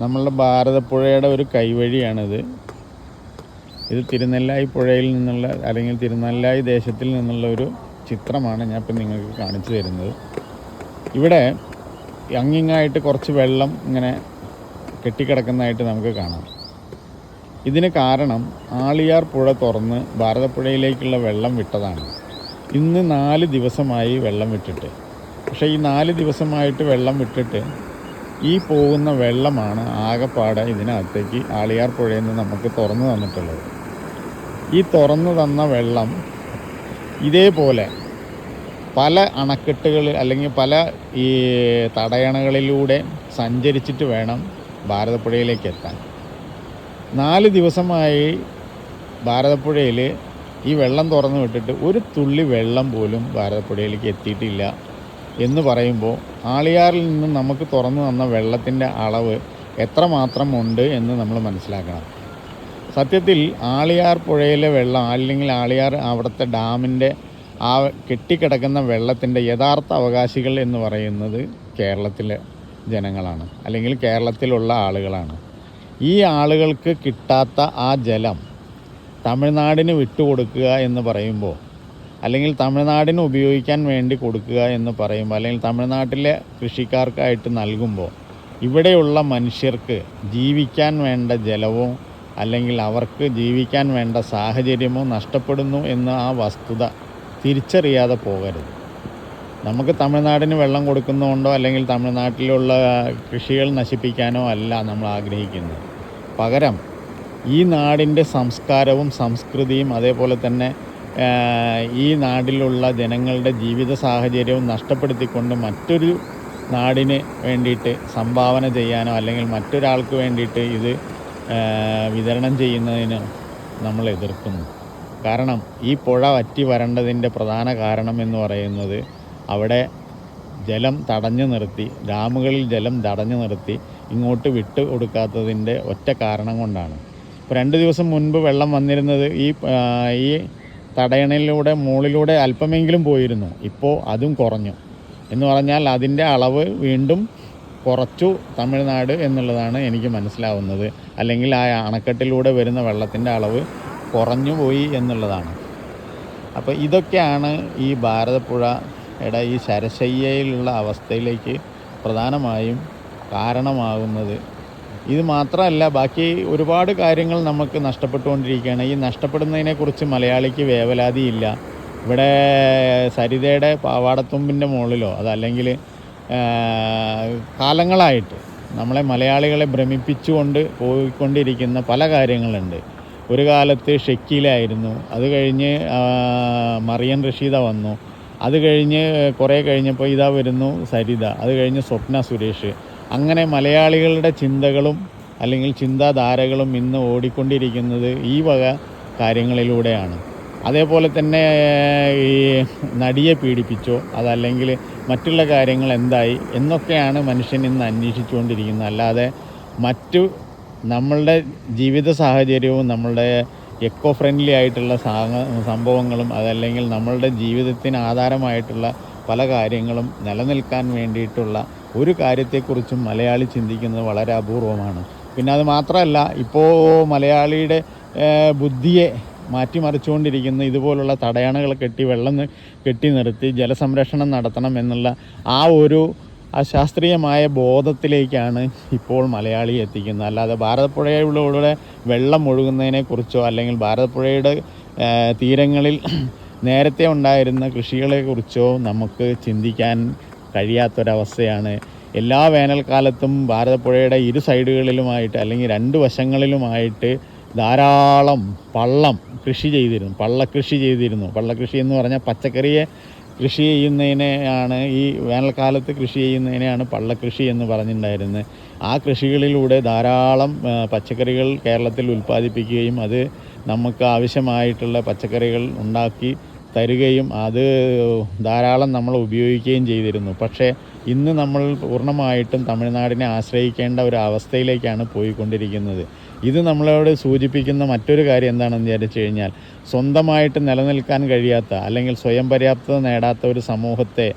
നമ്മളുടെ ഭാരതപ്പുഴയുടെ ഒരു കൈവഴിയാണിത്. ഇത് തിരുനെല്ലായി പുഴയിൽ നിന്നുള്ള അല്ലെങ്കിൽ തിരുനെല്ലായി ദേശത്തിൽ നിന്നുള്ള ഒരു ചിത്രമാണ് ഞാൻ ഇപ്പം നിങ്ങൾക്ക് കാണിച്ചു തരുന്നത്. ഇവിടെ അങ്ങിങ്ങായിട്ട് കുറച്ച് വെള്ളം ഇങ്ങനെ കെട്ടിക്കിടക്കുന്നതായിട്ട് നമുക്ക് കാണാം. ഇതിന് കാരണം ആളിയാർ പുഴ തുറന്ന് ഭാരതപ്പുഴയിലേക്കുള്ള വെള്ളം വിട്ടതാണ്. ഇന്ന് നാല് ദിവസമായി വെള്ളം വിട്ടിട്ട്. പക്ഷേ ഈ നാല് ദിവസമായിട്ട് വെള്ളം വിട്ടിട്ട് ഈ പോകുന്ന വെള്ളമാണ് ആകെപ്പാടെ ഇതിനകത്തേക്ക് ആളിയാർ പുഴയിൽ നിന്ന് നമുക്ക് തുറന്നു തന്നിട്ടുള്ളത്. ഈ തുറന്നു തന്ന വെള്ളം ഇതേപോലെ പല അണക്കെട്ടുകളിൽ അല്ലെങ്കിൽ പല ഈ തടയണകളിലൂടെ സഞ്ചരിച്ചിട്ട് വേണം ഭാരതപ്പുഴയിലേക്ക് എത്താൻ. നാല് ദിവസമായി ഭാരതപ്പുഴയിൽ ഈ വെള്ളം തുറന്നു വിട്ടിട്ട് ഒരു തുള്ളി വെള്ളം പോലും ഭാരതപ്പുഴയിലേക്ക് എത്തിയിട്ടില്ല. എന്ന് പറയുമ്പോൾ ആളിയാറിൽ നിന്ന് നമുക്ക് തുറന്നു തന്ന വെള്ളത്തിന്റെ അളവ് എത്രമാത്രം ഉണ്ട് എന്ന് നമ്മൾ മനസ്സിലാക്കണം. സത്യത്തിൽ ആളിയാർ പുഴയിലെ വെള്ളം അല്ലെങ്കിൽ ആളിയാർ അവിടുത്തെ ഡാമിന്റെ ആ കെട്ടിക്കിടക്കുന്ന വെള്ളത്തിന്റെ യഥാർത്ഥ അവകാശികൾ എന്ന് പറയുന്നത് കേരളത്തിലെ ജനങ്ങളാണ് അല്ലെങ്കിൽ കേരളത്തിലുള്ള ആളുകളാണ്. ഈ ആളുകൾക്ക് കിട്ടാത്ത ആ ജലം തമിഴ്നാടിന് വിട്ടുകൊടുക്കുക എന്ന് പറയുമ്പോൾ അല്ലെങ്കിൽ തമിഴ്നാടിന് ഉപയോഗിക്കാൻ വേണ്ടി കൊടുക്കുക എന്ന് പറയുമ്പോൾ അല്ലെങ്കിൽ തമിഴ്നാട്ടിലെ കൃഷിക്കാർക്കായിട്ട് നൽകുമ്പോൾ ഇവിടെയുള്ള മനുഷ്യർക്ക് ജീവിക്കാൻ വേണ്ട ജലവും അല്ലെങ്കിൽ അവർക്ക് ജീവിക്കാൻ വേണ്ട സാഹചര്യമോ നഷ്ടപ്പെടുന്നു എന്ന ആ വസ്തുത തിരിച്ചറിയാതെ പോകരുത്. നമുക്ക് തമിഴ്നാടിന് വെള്ളം കൊടുക്കുന്നതുകൊണ്ടോ അല്ലെങ്കിൽ തമിഴ്നാട്ടിലുള്ള കൃഷികൾ നശിപ്പിക്കാനോ അല്ല നമ്മൾ ആഗ്രഹിക്കുന്നത്. പകരം ഈ നാടിന്റെ സംസ്കാരവും സംസ്കൃതിയും അതേപോലെ തന്നെ ഈ നാടിലുള്ള ജനങ്ങളുടെ ജീവിത സാഹചര്യവും നഷ്ടപ്പെടുത്തിക്കൊണ്ട് മറ്റൊരു നാടിന് വേണ്ടിയിട്ട് സംഭാവന ചെയ്യാനോ അല്ലെങ്കിൽ മറ്റൊരാൾക്ക് വേണ്ടിയിട്ട് ഇത് വിതരണം ചെയ്യുന്നതിന് നമ്മൾ എതിർക്കുന്നു. കാരണം ഈ പുഴ വറ്റി വരേണ്ടതിന്റെ പ്രധാന കാരണം എന്ന് പറയുന്നത് അവിടെ ജലം തടഞ്ഞു നിർത്തി ഡാമുകളിൽ ജലം തടഞ്ഞു നിർത്തി ഇങ്ങോട്ട് വിട്ടു കൊടുക്കാത്തതിന്റെ ഒറ്റ കാരണം കൊണ്ടാണ്. ഇപ്പോൾ രണ്ട് ദിവസം മുൻപ് വെള്ളം വന്നിരുന്നത് ഈ ഈ തടയണയിലൂടെ മുകളിലൂടെ അല്പമെങ്കിലും പോയിരുന്നു. ഇപ്പോൾ അതും കുറഞ്ഞു. എന്ന് പറഞ്ഞാൽ അതിന്റെ അളവ് വീണ്ടും കുറച്ചു തമിഴ്നാട് എന്നുള്ളതാണ് എനിക്ക് മനസ്സിലാവുന്നത്. അല്ലെങ്കിൽ ആ അണക്കെട്ടിലൂടെ വരുന്ന വെള്ളത്തിന്റെ അളവ് കുറഞ്ഞു പോയി എന്നുള്ളതാണ്. അപ്പോൾ ഇതൊക്കെയാണ് ഈ ഭാരതപ്പുഴയുടെ ഈ ശരശയ്യയിലുള്ള അവസ്ഥയിലേക്ക് പ്രധാനമായും കാരണമാകുന്നത് ഇത് മാത്രമല്ല ബാക്കി ഒരുപാട് കാര്യങ്ങൾ നമുക്ക് നഷ്ടപ്പെട്ടുകൊണ്ടിരിക്കുകയാണ്. ഈ നഷ്ടപ്പെടുന്നതിനെക്കുറിച്ച് മലയാളിക്ക് വേവലാതിയില്ല ഇവിടെ സരിതയുടെ പാവാടത്തുമ്പിന്റെ മുകളിലോ അതല്ലെങ്കിൽ കാലങ്ങളായിട്ട് നമ്മളെ മലയാളികളെ ഭ്രമിപ്പിച്ചുകൊണ്ട് പോയിക്കൊണ്ടിരിക്കുന്ന പല കാര്യങ്ങളുണ്ട്. ഒരു കാലത്ത് ഷെക്കിയിലായിരുന്നു അത് കഴിഞ്ഞ് മറിയൻ റഷീദ വന്നു. അത് കഴിഞ്ഞ് കുറേ കഴിഞ്ഞപ്പോൾ ഇതാ വരുന്നു സരിത അത് കഴിഞ്ഞ് സ്വപ്ന സുരേഷ്. അങ്ങനെ മലയാളികളുടെ ചിന്തകളും അല്ലെങ്കിൽ ചിന്താധാരകളും ഇന്ന് ഓടിക്കൊണ്ടിരിക്കുന്നത് ഈ വക കാര്യങ്ങളിലൂടെയാണ്. അതേപോലെ തന്നെ ഈ നടിയെ പീഡിപ്പിച്ചോ അതല്ലെങ്കിൽ മറ്റുള്ള കാര്യങ്ങൾ എന്തായി എന്നൊക്കെയാണ് മനുഷ്യൻ ഇന്ന് അന്വേഷിച്ചുകൊണ്ടിരിക്കുന്നത്. അല്ലാതെ മറ്റു നമ്മളുടെ ജീവിത സാഹചര്യവും നമ്മളുടെ എക്കോ ഫ്രണ്ട്ലി ആയിട്ടുള്ള സംഭവങ്ങളും അതല്ലെങ്കിൽ നമ്മളുടെ ജീവിതത്തിന് ആധാരമായിട്ടുള്ള പല കാര്യങ്ങളും നിലനിൽക്കാൻ വേണ്ടിയിട്ടുള്ള ഒരു കാര്യത്തെക്കുറിച്ചും മലയാളി ചിന്തിക്കുന്നത് വളരെ അപൂർവമാണ്. പിന്നെ അത് മാത്രമല്ല ഇപ്പോൾ മലയാളിയുടെ ബുദ്ധിയെ മാറ്റിമറിച്ചുകൊണ്ടിരിക്കുന്ന ഇതുപോലുള്ള തടയണകൾ കെട്ടി വെള്ളം കെട്ടി നിർത്തി ജലസംരക്ഷണം നടത്തണം എന്നുള്ള ആ ഒരു അശാസ്ത്രീയമായ ബോധത്തിലേക്കാണ് ഇപ്പോൾ മലയാളി എത്തിക്കുന്നത്. അല്ലാതെ ഭാരതപ്പുഴയിലൂടെ വെള്ളം ഒഴുകുന്നതിനെക്കുറിച്ചോ അല്ലെങ്കിൽ ഭാരതപ്പുഴയുടെ തീരങ്ങളിൽ നേരത്തെ ഉണ്ടായിരുന്ന കൃഷികളെക്കുറിച്ചോ നമുക്ക് ചിന്തിക്കാൻ കഴിയാത്തൊരവസ്ഥയാണ്. എല്ലാ വേനൽക്കാലത്തും ഭാരതപ്പുഴയുടെ ഇരു സൈഡുകളിലുമായിട്ട് അല്ലെങ്കിൽ രണ്ട് വശങ്ങളിലുമായിട്ട് ധാരാളം പള്ളം കൃഷി ചെയ്തിരുന്നു. പള്ളക്കൃഷി ചെയ്തിരുന്നു. പള്ളക്കൃഷി എന്ന് പറഞ്ഞാൽ പച്ചക്കറിയെ കൃഷി ചെയ്യുന്നതിനെയാണ് ഈ വേനൽക്കാലത്ത് കൃഷി ചെയ്യുന്നതിനെയാണ് പള്ളക്കൃഷി എന്ന് പറഞ്ഞിട്ടുണ്ടായിരുന്നത്. ആ കൃഷികളിലൂടെ ധാരാളം പച്ചക്കറികൾ കേരളത്തിൽ ഉൽപ്പാദിപ്പിക്കുകയും അത് നമുക്ക് ആവശ്യമായിട്ടുള്ള പച്ചക്കറികൾ ഉണ്ടാക്കി തരികയും അത് ധാരാളം നമ്മൾ ഉപയോഗിക്കുകയും ചെയ്തിരുന്നു. പക്ഷേ ഇന്ന് നമ്മൾ പൂർണമായിട്ടും തമിഴ്നാടിനെ ആശ്രയിക്കേണ്ട ഒരു അവസ്ഥയിലേക്കാണ് പോയിക്കൊണ്ടിരിക്കുന്നത്. ഇത് നമ്മളോട് സൂചിപ്പിക്കുന്ന മറ്റൊരു കാര്യം എന്താണെന്ന് വിചാരിച്ചു കഴിഞ്ഞാൽ സ്വന്തമായിട്ട് നിലനിൽക്കാൻ കഴിയാത്ത അല്ലെങ്കിൽ സ്വയം പര്യാപ്തത നേടാത്ത ഒരു സമൂഹത്തെ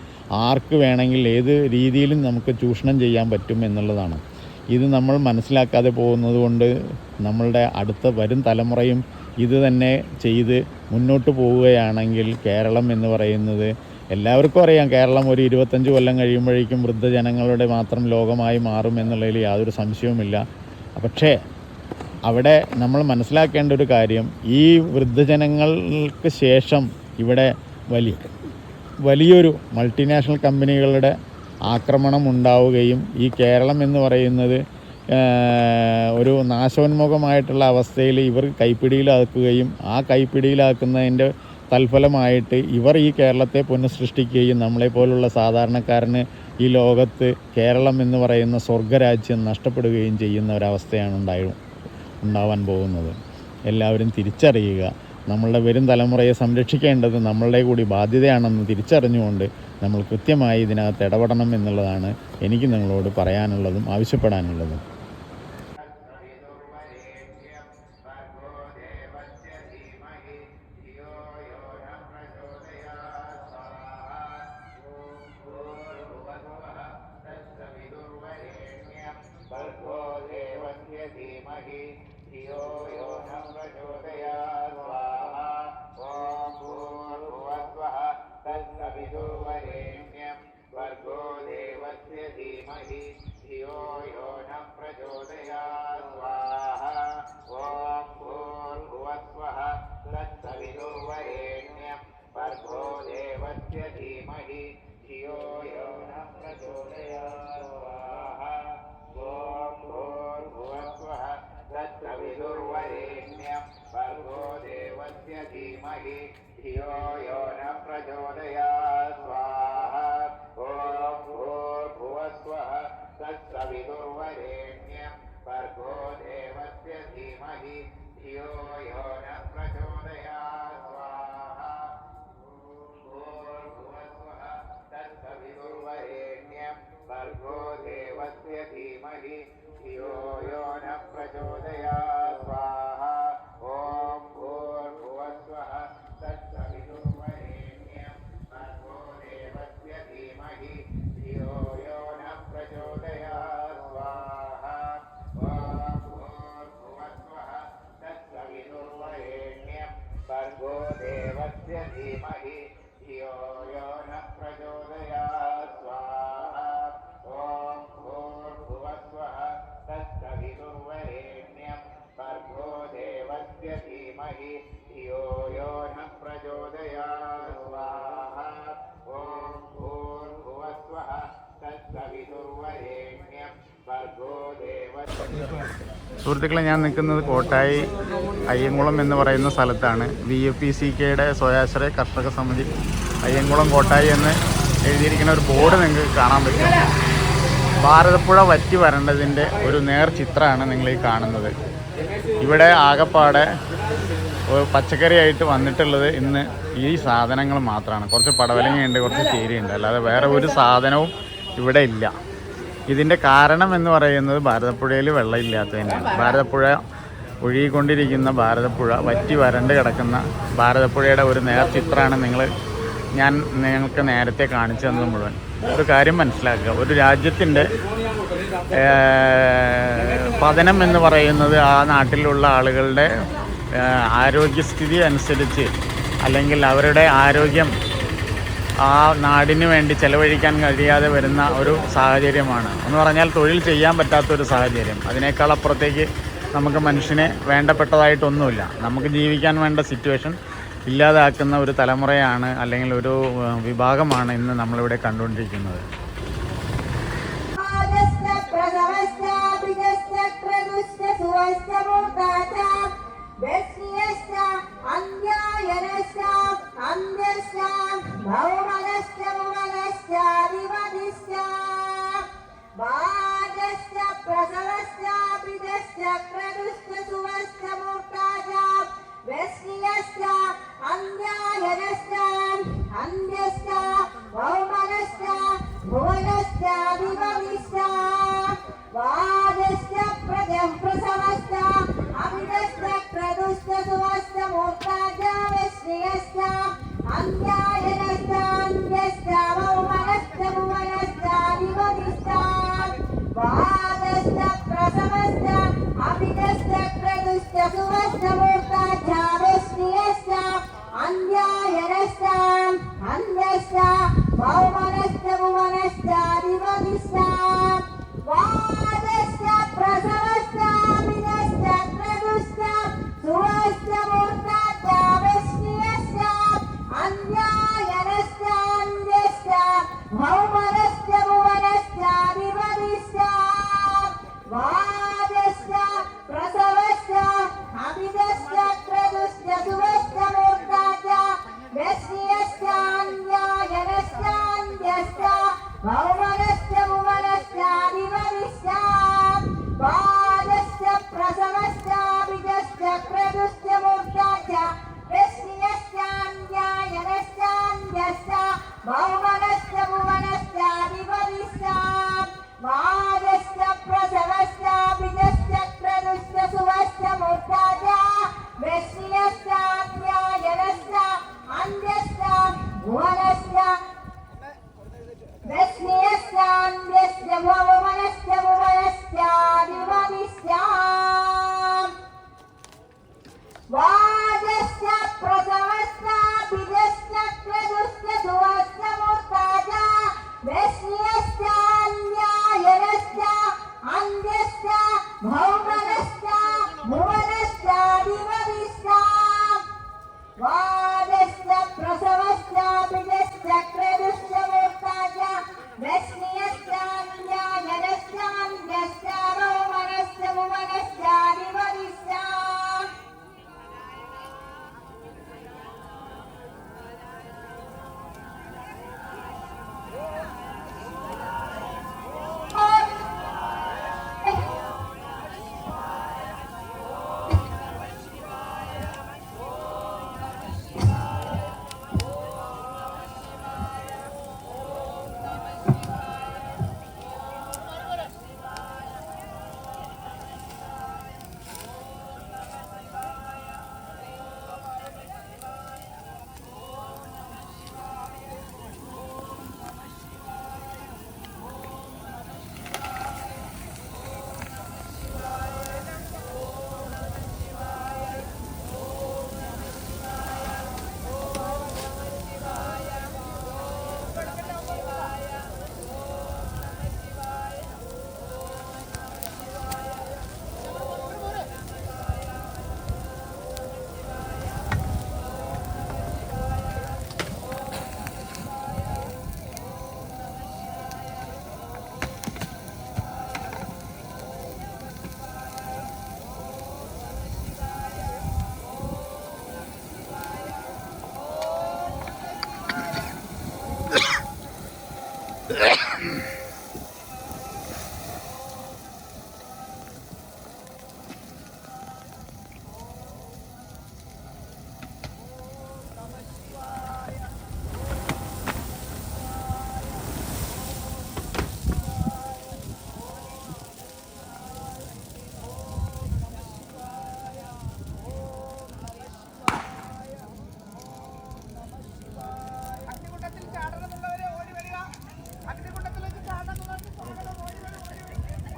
ആർക്ക് വേണമെങ്കിൽ ഏത് രീതിയിലും നമുക്ക് ചൂഷണം ചെയ്യാൻ പറ്റും എന്നുള്ളതാണ്. ഇത് നമ്മൾ മനസ്സിലാക്കാതെ പോകുന്നത് കൊണ്ട് നമ്മളുടെ അടുത്ത വരും തലമുറയും ഇത് തന്നെ ചെയ്ത് മുന്നോട്ട് പോവുകയാണെങ്കിൽ കേരളം എന്ന് പറയുന്നത് എല്ലാവർക്കും അറിയാം. കേരളം ഒരു ഇരുപത്തഞ്ച് കൊല്ലം കഴിയുമ്പോഴേക്കും വൃദ്ധജനങ്ങളുടെ മാത്രം ലോകമായി മാറും എന്നുള്ളതിൽ യാതൊരു സംശയവുമില്ല. പക്ഷേ അവിടെ നമ്മൾ മനസ്സിലാക്കേണ്ട ഒരു കാര്യം ഈ വൃദ്ധജനങ്ങൾക്ക് ശേഷം ഇവിടെ വലിയ വലിയൊരു മൾട്ടിനാഷണൽ കമ്പനികളുടെ ആക്രമണം ഉണ്ടാവുകയും ഈ കേരളം എന്ന് പറയുന്നത് ഒരു നാശോന്മുഖമായിട്ടുള്ള അവസ്ഥയിൽ ഇവർ കൈപ്പിടിയിലാക്കുകയും ആ കൈപ്പിടിയിലാക്കുന്നതിന്റെ തൽഫലമായിട്ട് ഇവർ ഈ കേരളത്തെ പുനഃസൃഷ്ടിക്കുകയും നമ്മളെപ്പോലുള്ള സാധാരണക്കാരന് ഈ ലോകത്ത് കേരളം എന്ന് പറയുന്ന സ്വർഗരാജ്യം നഷ്ടപ്പെടുകയും ചെയ്യുന്ന ഒരവസ്ഥയാണ് ഉണ്ടായി ഉണ്ടാവാൻ പോകുന്നത്. എല്ലാവരും തിരിച്ചറിയുക. നമ്മളുടെ വരും തലമുറയെ സംരക്ഷിക്കേണ്ടത് നമ്മളുടെ കൂടി ബാധ്യതയാണെന്ന് തിരിച്ചറിഞ്ഞുകൊണ്ട് നമ്മൾ കൃത്യമായി ഇതിനകത്ത് ഇടപെടണം എന്നുള്ളതാണ് എനിക്ക് നിങ്ങളോട് പറയാനുള്ളതും ആവശ്യപ്പെടാനുള്ളതും. धीमहि धियो यो धियो यो न प्रचोदयात् धीमहि धियो यो न प्रचोदयात् स्वाहा ॐ भूर्भुवस्वः तत्सवितुर्वरेण्यं भर्गो देवस्य സുഹൃത്തുക്കളെ ഞാൻ നിൽക്കുന്നത് കോട്ടായി അയ്യങ്കുളം എന്ന് പറയുന്ന സ്ഥലത്താണ് വി എഫ് പി സി കെയുടെ സ്വയാശ്രയ കർഷക സമിതി അയ്യങ്കുളം കോട്ടായി എന്ന് എഴുതിയിരിക്കുന്ന ഒരു ബോർഡ് നിങ്ങൾക്ക് കാണാൻ പറ്റും ഭാരതപ്പുഴ വറ്റി വരേണ്ടതിൻ്റെ ഒരു നേർ ചിത്രമാണ് നിങ്ങൾ ഈ കാണുന്നത് ഇവിടെ ആകപ്പാടെ ഒരു പച്ചക്കറിയായിട്ട് വന്നിട്ടുള്ളത് ഇന്ന് ഈ സാധനങ്ങൾ മാത്രമാണ്. കുറച്ച് പടവലങ്ങയുണ്ട് കുറച്ച് ചീരയുണ്ട്. അല്ലാതെ വേറെ ഒരു സാധനവും ഇവിടെ ഇല്ല. ഇതിന്റെ കാരണം എന്ന് പറയുന്നത് ഭാരതപ്പുഴയിൽ വെള്ളമില്ലാത്തതിനാണ്. ഭാരതപ്പുഴ ഒഴുകിക്കൊണ്ടിരിക്കുന്ന ഭാരതപ്പുഴ വറ്റി വരണ്ട് കിടക്കുന്ന ഭാരതപ്പുഴയുടെ ഒരു നേർ ചിത്രമാണ് നിങ്ങൾ ഞാൻ നിങ്ങൾക്ക് നേരത്തെ കാണിച്ചു തന്നത് മുഴുവൻ. ഒരു കാര്യം മനസ്സിലാക്കുക. ഒരു രാജ്യത്തിന്റെ പതനം എന്ന് പറയുന്നത് ആ നാട്ടിലുള്ള ആളുകളുടെ ആരോഗ്യസ്ഥിതി അനുസരിച്ച് അല്ലെങ്കിൽ അവരുടെ ആരോഗ്യം ആ നാടിന് വേണ്ടി ചെലവഴിക്കാൻ കഴിയാതെ വരുന്ന ഒരു സാഹചര്യമാണ്. എന്ന് പറഞ്ഞാൽ തൊഴിൽ ചെയ്യാൻ പറ്റാത്തൊരു സാഹചര്യം. അതിനേക്കാൾ അപ്പുറത്തേക്ക് നമുക്ക് മനുഷ്യനെ വേണ്ടപ്പെട്ടതായിട്ടൊന്നുമില്ല. നമുക്ക് ജീവിക്കാൻ വേണ്ട സിറ്റുവേഷൻ ഇല്ലാതാക്കുന്ന ഒരു തലമുറയാണ് അല്ലെങ്കിൽ ഒരു വിഭാഗമാണ് ഇന്ന് നമ്മളിവിടെ കണ്ടുകൊണ്ടിരിക്കുന്നത്. Mauma Gastia, Mauma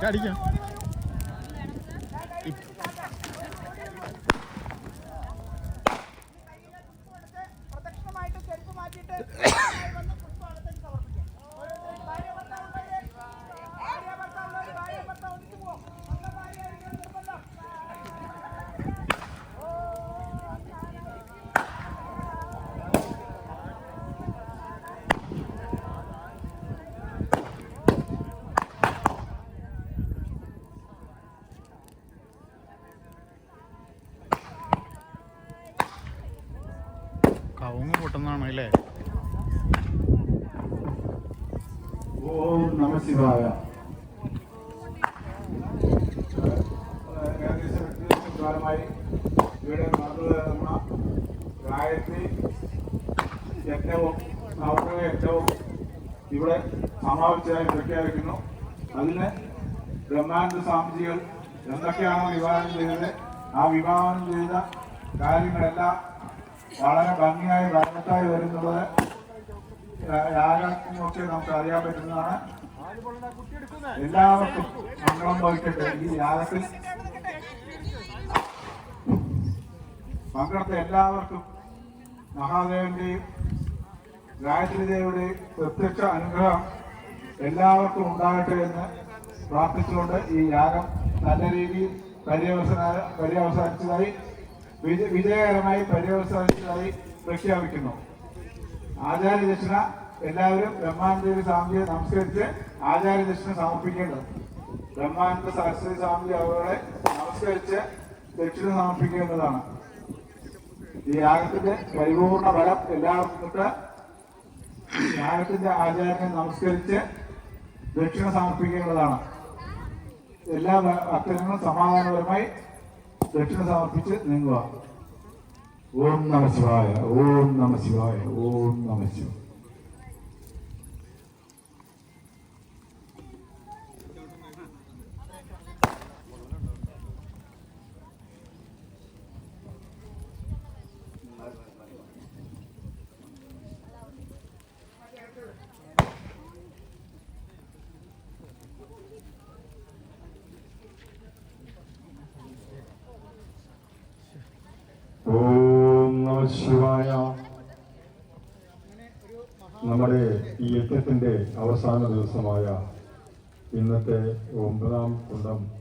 ചാടിക്കാം കവുങ്ങ് പൊട്ടുന്നതാണ് അല്ലേ? ഓം നമ ഇവിടെ നടന്നു ഗായത്രി യജ്ഞവും നവഗ്രഹ യജ്ഞവും ഇവിടെ സമാപിച്ചതായി പ്രഖ്യാപിക്കുന്നു. അതിന് ബ്രഹ്മാനന്ദ സ്വാമിജികൾ എന്തൊക്കെയാണോ വിവാഹം ചെയ്തത് ആ വിവാഹം ചെയ്ത കാര്യങ്ങളെല്ലാം വളരെ ഭംഗിയായി ഭരണത്തായി വരുന്നത്. രാജാക്കുമൊക്കെ നമുക്ക് അറിയാൻ പറ്റുന്നതാണ്. എല്ലാവർക്കും മംഗളം ഭവിക്കട്ടെ ഈ യാഗത്തിൽ പങ്കെടുത്ത എല്ലാവർക്കും മഹാദേവന്റെയും ഗായത്രി ദേവിയുടെയും പ്രത്യക്ഷ അനുഗ്രഹം എല്ലാവർക്കും ഉണ്ടാകട്ടെ എന്ന് പ്രാർത്ഥിച്ചുകൊണ്ട് ഈ യാഗം നല്ല രീതിയിൽ പര്യവസാന പര്യവസാനിച്ചതായി വിജയകരമായി പര്യവസാനിച്ചതായി പ്രഖ്യാപിക്കുന്നു. ആചാര്യദക്ഷിണ എല്ലാവരും ബ്രഹ്മാനന്ദ സ്വാമിയെ നമസ്കരിച്ച് ആചാര്യദക്ഷിണ സമർപ്പിക്കേണ്ടത്. ബ്രഹ്മാനന്ദ സരസ്വതി സ്വാമി അവരെ നമസ്കരിച്ച് ദക്ഷിണ സമർപ്പിക്കേണ്ടതാണ്. ഈ യാഗത്തിന്റെ പരിപൂർണ ഫലം എല്ലാവർക്കും കിട്ട് യാഗത്തിന്റെ ആചാര്യനെ നമസ്കരിച്ച് ദക്ഷിണ സമർപ്പിക്കേണ്ടതാണ്. എല്ലാ ഭക്തജനങ്ങളും സമാധാനപരമായി ദക്ഷിണ സമർപ്പിച്ച് നീങ്ങുക. ഓം നമ ശിവായ ഓം നമ ശിവായ ഓം നമ ശിവായ ഓം നമ ശിവായ നമ്മുടെ ഈ അവസാന ദിവസമായ ഇന്നത്തെ ഒമ്പതാം കുണ്ടം